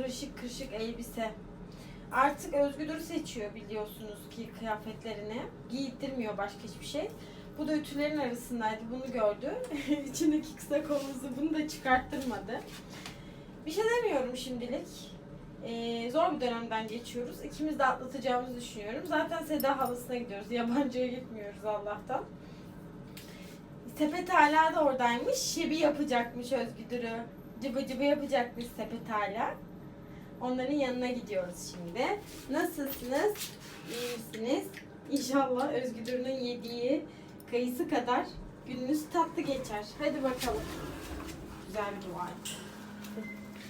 kırışık kırışık elbise. Artık Özgür seçiyor biliyorsunuz ki kıyafetlerini. Giydirmiyor başka hiçbir şey. Bu da ütülerin arasındaydı. Bunu gördü. İçindeki kısa kolunuzu bunu da çıkarttırmadı. Bir şey demiyorum şimdilik. Ee, zor bir dönemden geçiyoruz. İkimiz de atlatacağımızı düşünüyorum. Zaten Seda halasına gidiyoruz. Yabancıya gitmiyoruz Allah'tan. Sepet hala da oradaymış. Şebi yapacakmış Özgüdür'ü. Cıbı cıbı yapacakmış Sepet hala. Onların yanına gidiyoruz şimdi. Nasılsınız? İyi misiniz? İnşallah Özgüdür'ün yediği kayısı kadar gününüz tatlı geçer. Hadi bakalım. Güzel bir dua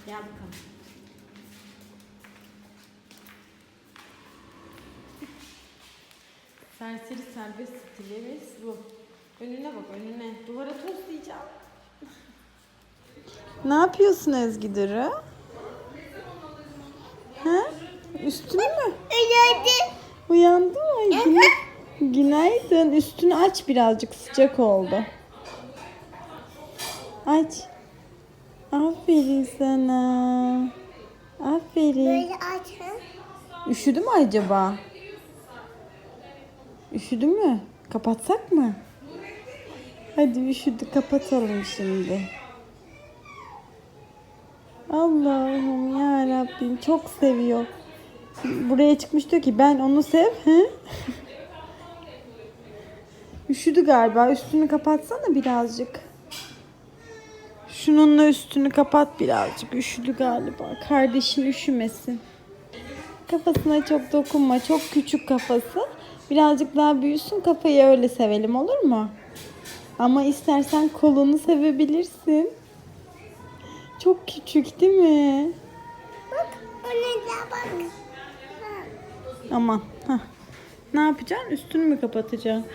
Gel bakalım. Serseri serbest stilimiz bu. Önüne bak önüne. Duvara toslayacağım. Ne yapıyorsun Özgüdür'ü? Ha? Üstünü mü? Uyandı mı? Güna- Günaydın. Üstünü aç birazcık sıcak oldu. Aç. Aferin sana. Aferin. Böyle açın. Üşüdü mü acaba? Üşüdü mü? Kapatsak mı? Hadi üşüdü kapatalım şimdi. Allah'ım ya Rabbim çok seviyor. Buraya çıkmış diyor ki ben onu sev. He? Üşüdü galiba. Üstünü kapatsana birazcık. Şununla üstünü kapat birazcık. Üşüdü galiba. Kardeşin üşümesin. Kafasına çok dokunma. Çok küçük kafası. Birazcık daha büyüsün kafayı öyle sevelim olur mu? Ama istersen kolunu sevebilirsin. Çok küçük değil mi? Ona da bak. Aman. Hah. Ne yapacaksın? Üstünü mü kapatacaksın?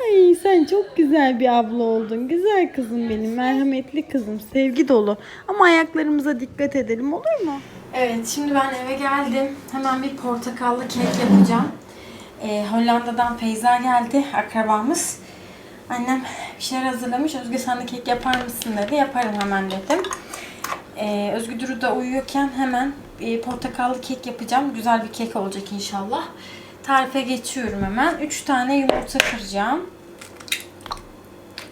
Ay sen çok güzel bir abla oldun. Güzel kızım benim. Merhametli kızım. Sevgi dolu. Ama ayaklarımıza dikkat edelim olur mu? Evet şimdi ben eve geldim. Hemen bir portakallı kek yapacağım. Ee, Hollanda'dan Feyza geldi akrabamız. Annem bir şeyler hazırlamış. Özgür sen de kek yapar mısın dedi. Yaparım hemen dedim. Ee, Özgür Duru da uyuyorken hemen e, portakallı kek yapacağım. Güzel bir kek olacak inşallah. Tarife geçiyorum hemen. 3 tane yumurta kıracağım.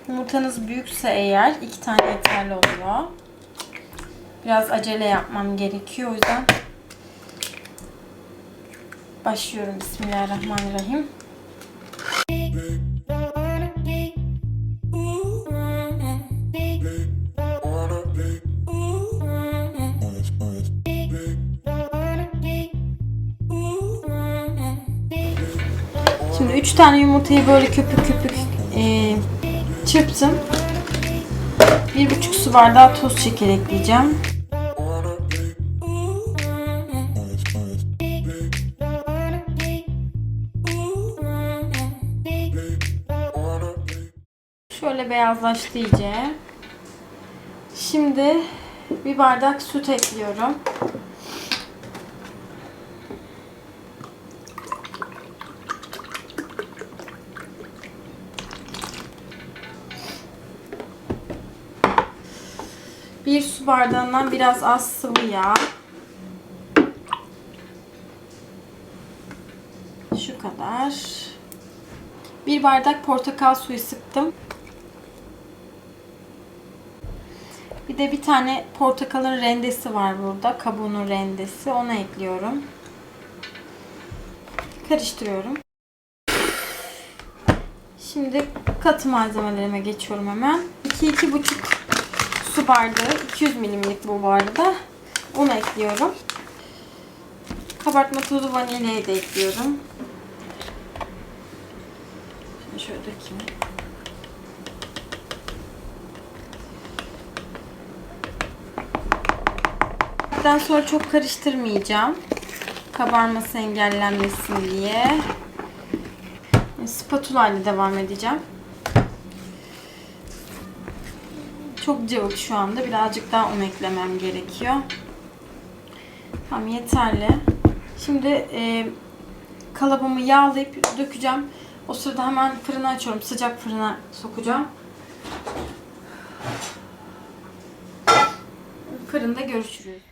Yumurtanız büyükse eğer 2 tane yeterli oluyor. Biraz acele yapmam gerekiyor. O yüzden başlıyorum. Bismillahirrahmanirrahim. Şimdi 3 tane yumurtayı böyle köpük köpük e, çırptım. 1,5 su bardağı toz şeker ekleyeceğim. Şöyle beyazlaştı iyice. Şimdi bir bardak süt ekliyorum. Bir su bardağından biraz az sıvı yağ. Şu kadar. Bir bardak portakal suyu sıktım. Bir de bir tane portakalın rendesi var burada. Kabuğunun rendesi. Onu ekliyorum. Karıştırıyorum. Şimdi katı malzemelerime geçiyorum hemen. 2-2,5 su bardağı 200 milimlik bu arada. Onu ekliyorum. Kabartma tozu vanilyayı da ekliyorum. Şimdi şöyle dökeyim. Daha sonra çok karıştırmayacağım. Kabarması engellenmesin diye. Spatula ile devam edeceğim. Çok cıvık şu anda. Birazcık daha un eklemem gerekiyor. Tamam yeterli. Şimdi e, kalıbımı yağlayıp dökeceğim. O sırada hemen fırını açıyorum. Sıcak fırına sokacağım. Fırında görüşürüz.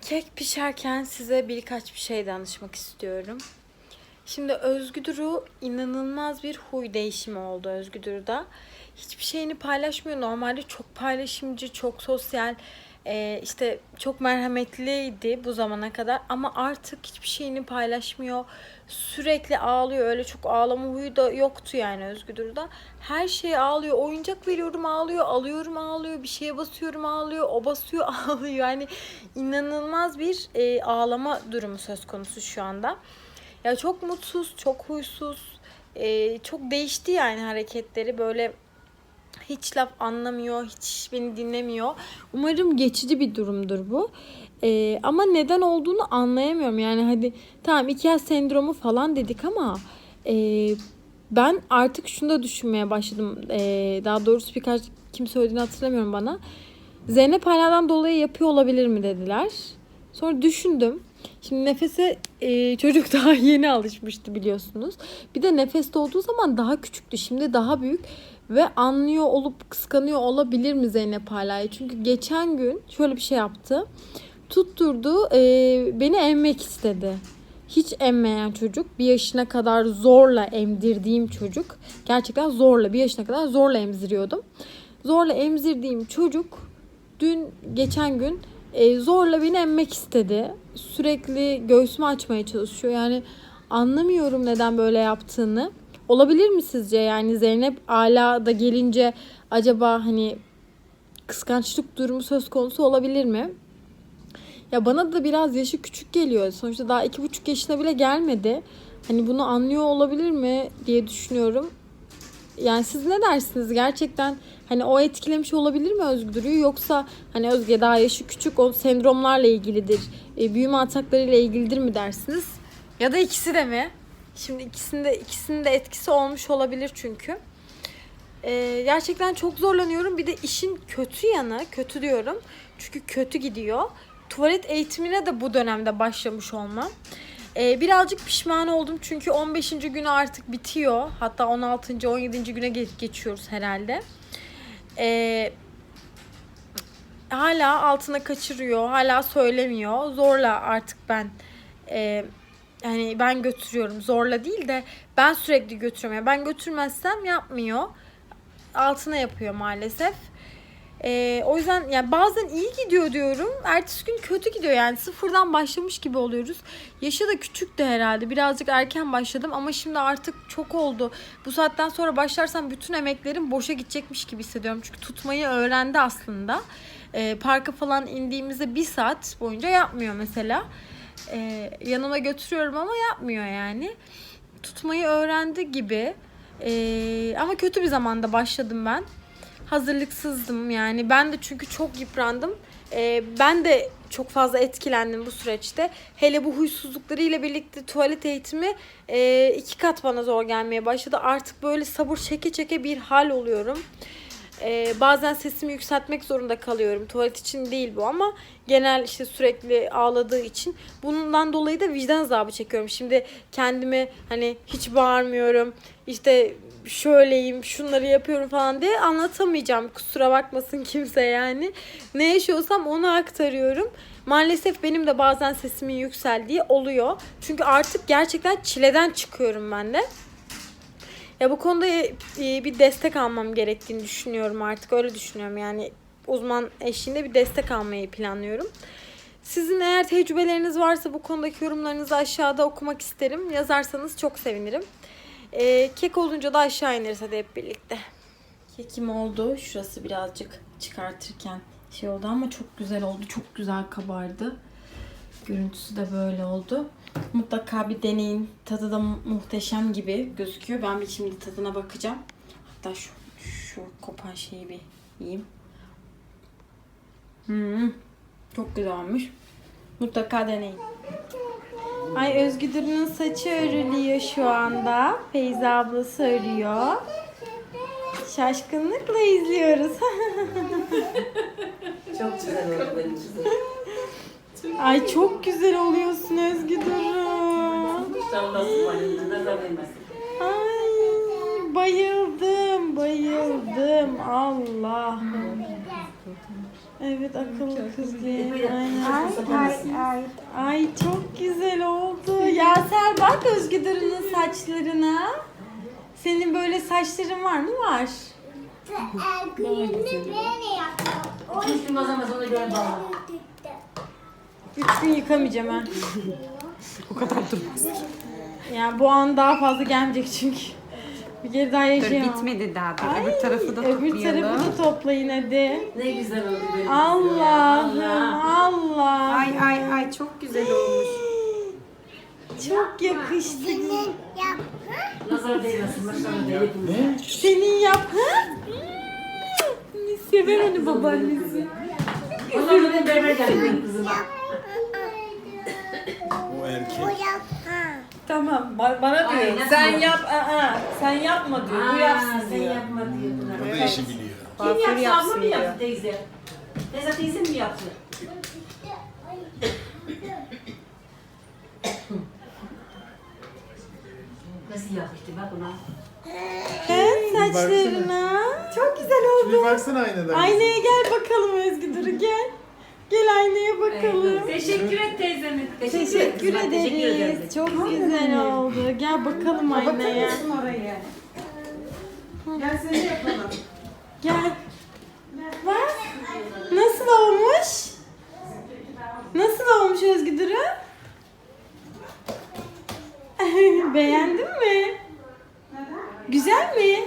Kek pişerken size birkaç bir şey danışmak istiyorum. Şimdi Özgüdür'ü inanılmaz bir huy değişimi oldu Özgüdür'de. Hiçbir şeyini paylaşmıyor. Normalde çok paylaşımcı, çok sosyal, e, işte çok merhametliydi bu zamana kadar. Ama artık hiçbir şeyini paylaşmıyor. Sürekli ağlıyor. Öyle çok ağlama huyu da yoktu yani Özgüdür'de. Her şeye ağlıyor. Oyuncak veriyorum ağlıyor. Alıyorum ağlıyor. Bir şeye basıyorum ağlıyor. O basıyor ağlıyor. Yani inanılmaz bir e, ağlama durumu söz konusu şu anda. Ya çok mutsuz, çok huysuz, e, çok değişti yani hareketleri böyle hiç laf anlamıyor, hiç beni dinlemiyor. Umarım geçici bir durumdur bu. E, ama neden olduğunu anlayamıyorum. Yani hadi tamam iki yaş sendromu falan dedik ama e, ben artık şunu da düşünmeye başladım. E, daha doğrusu birkaç kim söylediğini hatırlamıyorum bana. Zeynep Ala'dan dolayı yapıyor olabilir mi dediler. Sonra düşündüm. Şimdi nefese e, çocuk daha yeni alışmıştı biliyorsunuz. Bir de nefeste olduğu zaman daha küçüktü. Şimdi daha büyük ve anlıyor olup kıskanıyor olabilir mi Zeynep Ala'yı? Çünkü geçen gün şöyle bir şey yaptı. Tutturdu e, beni emmek istedi. Hiç emmeyen çocuk. Bir yaşına kadar zorla emdirdiğim çocuk. Gerçekten zorla bir yaşına kadar zorla emziriyordum. Zorla emzirdiğim çocuk dün geçen gün e, zorla beni emmek istedi. Sürekli göğsümü açmaya çalışıyor. Yani anlamıyorum neden böyle yaptığını. Olabilir mi sizce? Yani Zeynep Ala da gelince acaba hani kıskançlık durumu söz konusu olabilir mi? Ya bana da biraz yaşı küçük geliyor. Sonuçta daha iki buçuk yaşına bile gelmedi. Hani bunu anlıyor olabilir mi diye düşünüyorum. Yani siz ne dersiniz? Gerçekten hani o etkilemiş olabilir mi Özgür'ü yoksa hani Özge daha yaşı küçük o sendromlarla ilgilidir. E, büyüme ataklarıyla ilgilidir mi dersiniz? Ya da ikisi de mi? Şimdi ikisinde ikisinin de etkisi olmuş olabilir çünkü. E, gerçekten çok zorlanıyorum. Bir de işin kötü yanı, kötü diyorum. Çünkü kötü gidiyor. Tuvalet eğitimine de bu dönemde başlamış olmam. Ee, birazcık pişman oldum çünkü 15. günü artık bitiyor. Hatta 16. 17. güne ge- geçiyoruz herhalde. Ee, hala altına kaçırıyor, hala söylemiyor. Zorla artık ben e, hani ben götürüyorum. Zorla değil de ben sürekli götürüyorum. Yani ben götürmezsem yapmıyor. Altına yapıyor maalesef. Ee, o yüzden yani bazen iyi gidiyor diyorum. Ertesi gün kötü gidiyor yani sıfırdan başlamış gibi oluyoruz. Yaşı da küçüktü herhalde. Birazcık erken başladım ama şimdi artık çok oldu. Bu saatten sonra başlarsam bütün emeklerim boşa gidecekmiş gibi hissediyorum. Çünkü tutmayı öğrendi aslında. Ee, parka falan indiğimizde bir saat boyunca yapmıyor mesela. Ee, yanıma götürüyorum ama yapmıyor yani. Tutmayı öğrendi gibi. Ee, ama kötü bir zamanda başladım ben hazırlıksızdım yani. Ben de çünkü çok yıprandım. Ee, ben de çok fazla etkilendim bu süreçte. Hele bu huysuzluklarıyla birlikte tuvalet eğitimi e, iki kat bana zor gelmeye başladı. Artık böyle sabır çeke çeke bir hal oluyorum. Ee, bazen sesimi yükseltmek zorunda kalıyorum. Tuvalet için değil bu ama genel işte sürekli ağladığı için bundan dolayı da vicdan azabı çekiyorum. Şimdi kendimi hani hiç bağırmıyorum. İşte şöyleyim, şunları yapıyorum falan diye anlatamayacağım. Kusura bakmasın kimse yani. Ne yaşıyorsam onu aktarıyorum. Maalesef benim de bazen sesimin yükseldiği oluyor. Çünkü artık gerçekten çileden çıkıyorum ben de. Ya bu konuda e, bir destek almam gerektiğini düşünüyorum artık. Öyle düşünüyorum yani uzman eşliğinde bir destek almayı planlıyorum. Sizin eğer tecrübeleriniz varsa bu konudaki yorumlarınızı aşağıda okumak isterim. Yazarsanız çok sevinirim. Ee, kek olunca da aşağı ineriz hadi hep birlikte. Kekim oldu. Şurası birazcık çıkartırken şey oldu ama çok güzel oldu. Çok güzel kabardı. Görüntüsü de böyle oldu. Mutlaka bir deneyin. Tadı da mu- muhteşem gibi gözüküyor. Ben bir şimdi tadına bakacağım. Hatta şu, şu kopan şeyi bir yiyeyim. Hmm, çok güzel olmuş. Mutlaka deneyin. Ay Özgüdür'ün saçı örülüyor şu anda. Feyza ablası örüyor. Şaşkınlıkla izliyoruz. Çok güzel oldu benim kızım. Ay çok güzel oluyorsun Özgüdür'üm. İnşallah. Ay bayıldım, bayıldım. Allah'ım. Evet akıllı kız diye. Böyle Aynen. Ay, ay. Ay çok güzel oldu. Yaser bak Özgüdür'ün saçlarına. Senin böyle saçların var mı? Var. Hiç gün bozamaz ona göre bağla. Üç gün yıkamayacağım ben. o kadar durmaz. Yani bu an daha fazla gelmeyecek çünkü. Bir kere daha Dur yaşayamam. bitmedi daha. Dur. Öbür tarafı da Öbür toplayalım. tarafı da toplayın hadi. Ne güzel oldu benim. Allah'ım Allah. Allah. Ay ay ay çok güzel olmuş. Çok yakıştı. senin yap. Nazar değmesin. Maşallah değmesin. Senin yap. Ha? Sever onu babaannesi. O zaman ben berber geldim benim kızıma. O erkek. Tamam ba- bana diyor. Ay, nasıl sen yap- aa, sen yapma diyor. Bu yapsın sen diyor. yapma diyor buna. O da işi biliyor. Kim Kuaför yaptı? Abla yapsın mı diyor. yaptı teyze? Teyze teyze mi yaptı? Nasıl yaptı bak ona. Sen saçlarına. Çok güzel Bir oldu. baksana aynadan. Aynaya gel bakalım Özgü Duru gel. Gel aynaya bakalım. Teşekkür et teyzemin. Teşekkür ederiz. Çok güzel oldu. Gel bakalım aynaya. orayı? Gel. Bak. Nasıl olmuş? Nasıl olmuş Özgü Duru? Beğendin mi? Güzel mi?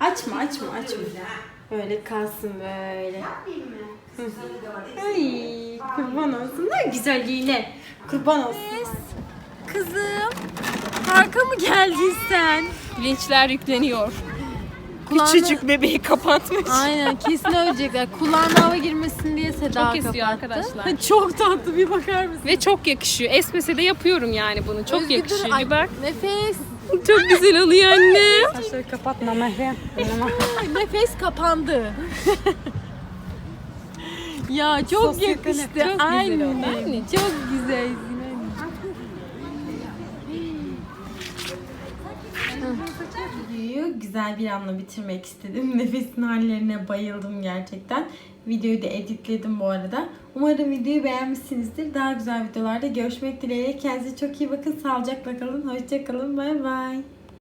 Açma açma açma. Böyle kalsın böyle. Hı. Ay kurban olsun. Ne güzelliğine. Kurban olsun. Kızım. Parka mı geldin sen? Linçler yükleniyor. Küçücük bebeği kapatmış. Aynen kesin ölecekler. Kulağına hava girmesin diye Seda Çok istiyor kapattı. arkadaşlar. Çok tatlı bir bakar mısın? Ve çok yakışıyor. Esmese de yapıyorum yani bunu. Çok Özgür yakışıyor. ay, Bir bak. Nefes. Çok güzel oluyor anne. Saçları kapatma Meryem. Ay, Nefes kapandı. ya çok Sosyete yakıştı. Çok güzel Aynen. oldu. Anne çok güzelsin Videoyu güzel bir anla bitirmek istedim. Nefesin hallerine bayıldım gerçekten. Videoyu da editledim bu arada. Umarım videoyu beğenmişsinizdir. Daha güzel videolarda görüşmek dileğiyle. Kendinize çok iyi bakın. Sağlıcakla kalın. Hoşçakalın. Bay bay.